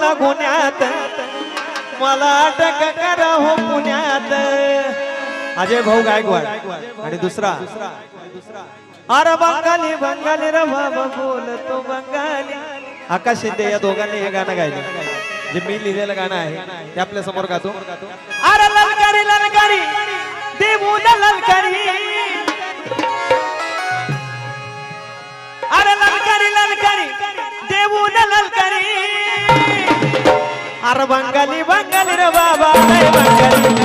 मला गुन्ह्यात. मला अटक करा हो पुण्यात. अजय भाऊ गायकवाड. आणि दुसरा. अरे बंगाली बंगाली र बाबा बोलतो बंगाली. आकाश शिंदे या दोघांनी हे गाणं गायलं. जे मी लिहिलेलं गाणं आहे ते आपल्यासमोर गातो. अरे ललकारी. अरे बंगाली बंगाली रे बाबा बंगाली.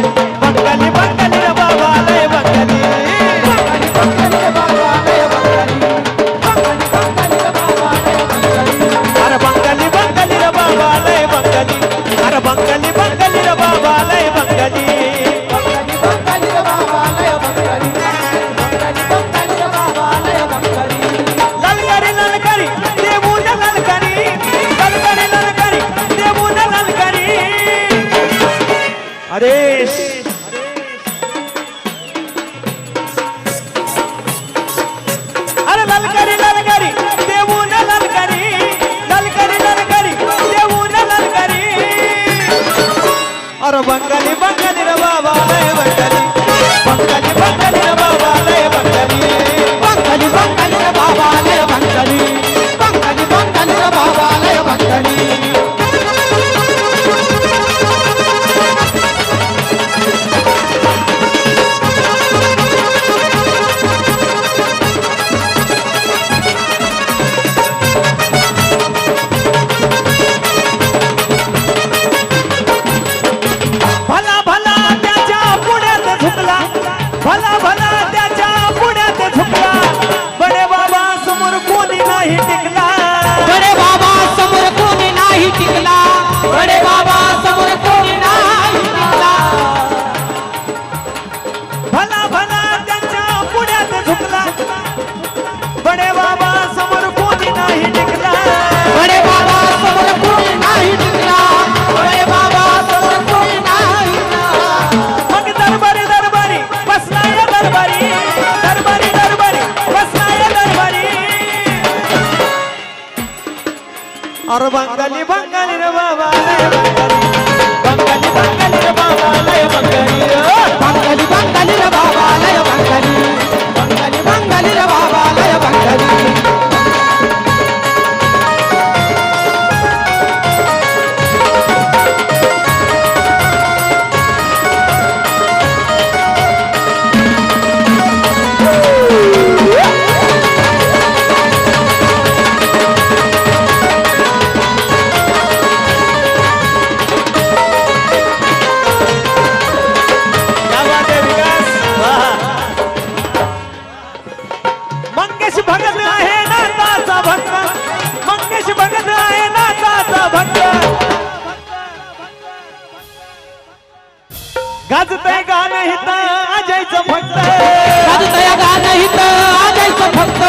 আর বাঙালি বাঙালির বাবা गाणं हित अजयचं फक्त. वाजत या गाणं हित अजयचं फक्त.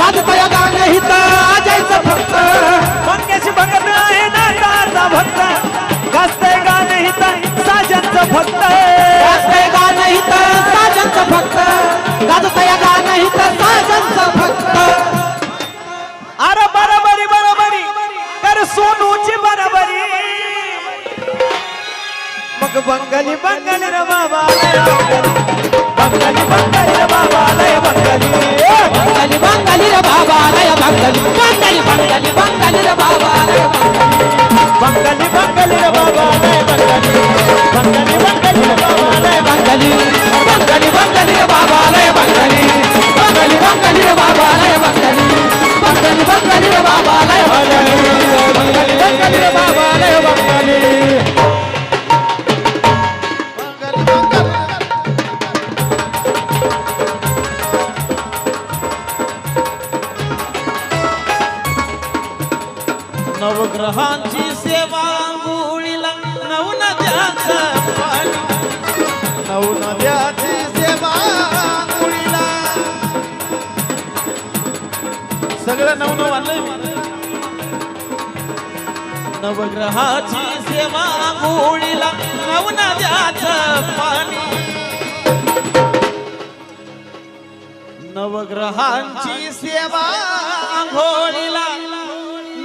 वाजत या गाणं हित अजयचं फक्त. मंगेश भक्त. गाजतय गाणं गाणं ಬಂಗಲಿ ಬಂಗಲಿರ ಬಾಬಾಲಯ ಬಂಗಲಿ ಬಂಗಲಿ ಬಂಗಲಿ ಬಂಗಲಿರ ಬಾಬಾಲಯ ಬಂಗಲಿ सगळं नव नव आणलंय नवग्रहाची सेवा गोळीला नवनद्याच पाणी. नवग्रहांची सेवा घोळीला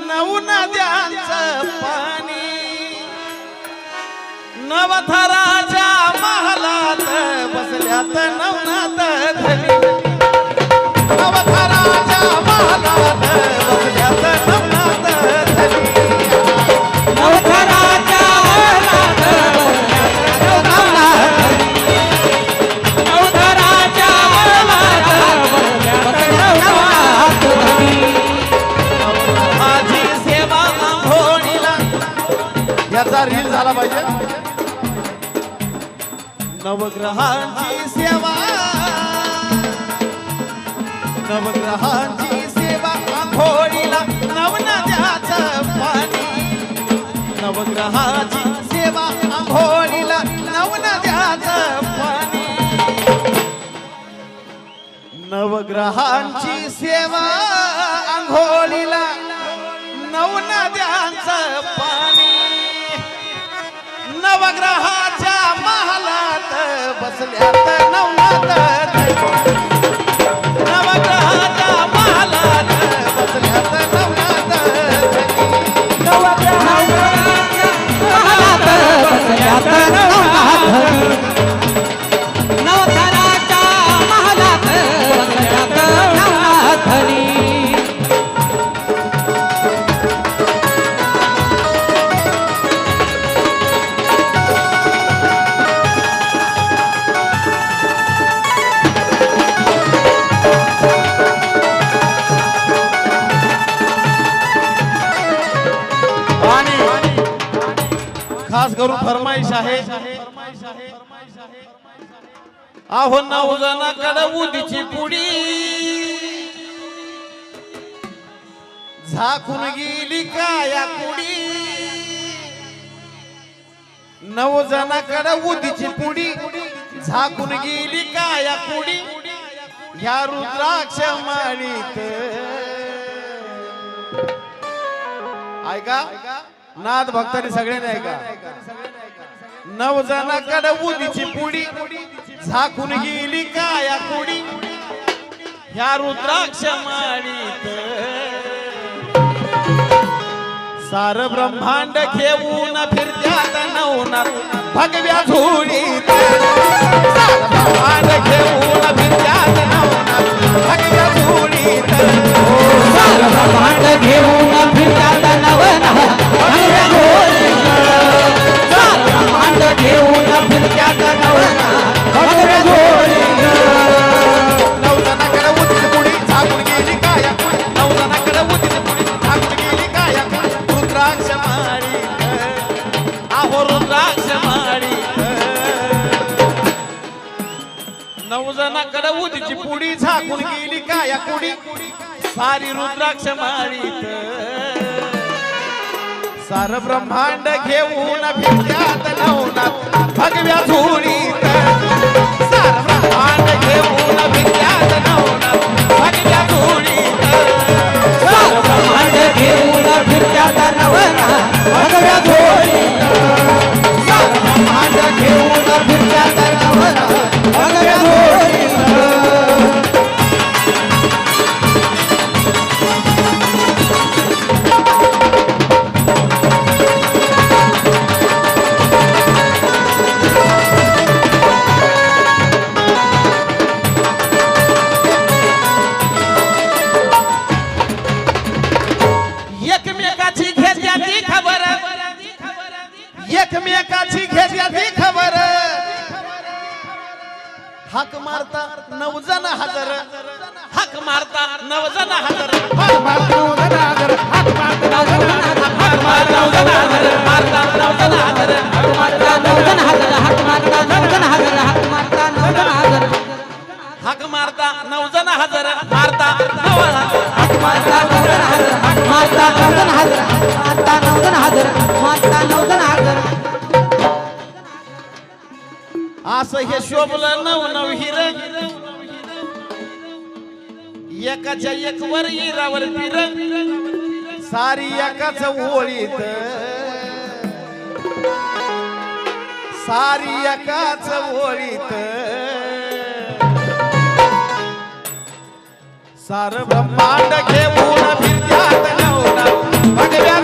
नवनद्याच पाणी. नवथराच्या महालात बसल्यात नवनाथ नवथराच्या महालात नवग्रहांची सेवा आंघोळीला नवनद्याचं पाणी. नवग्रहाची सेवा आंघोळीला नवनद्याचं पाणी. नवग्रहांची सेवा आंघोळीला नवनद्याचं पाणी. नवग्रहाच्या महालात बसल्यात नवनाथ करू फरमाईश आहे. आहो नवजना जणाकडे उदीची पुडी. झाकून गेली काया कुडी नवजना जणाकडे उदीची पुडी. झाकून गेली काया कुडी ह्या रुद्राक्ष माळीत. ऐका. नाद भक्तांनी सगळ्यांनी ऐका. नऊ जणाकडे उदीची पुडी. झाकून गेली काया कुडी. ह्या रुद्राक्ष माळीत सार ब्रह्मांड घेऊन फिरत्यात नवनाथ भगव्या झोळीत सार ब्रह्मांड घेऊन फिरत्यात नवनाथ भगव्या नवजणाकडे उदीची पुडी झाकून गेली काया कुडी? सारी रुद्राक्ष माळीत सार ब्रह्मांड घेऊन फिरत्यात नवनाथ भगव्या झोळीत एकमेकाची घेत्याची खबर हाक मारता नवजण हजर हाक मारता नवजण हजर हाक मारता नवजण हजर हाक मारता नवजण हजर मारता हजर मारता नवजण हजर, हाक मारता नवजण हजर, हाक मारता नवजण हजर. हाक मारता हजर मारता असं हे शोभलं नव नव हिर एकाच्या एक वर हिरावर फिर सारी एकाच ओळीत सारी एकाच ओळीत सार ब्रह्मांड घेऊन फिरत्यात नवना भगव्या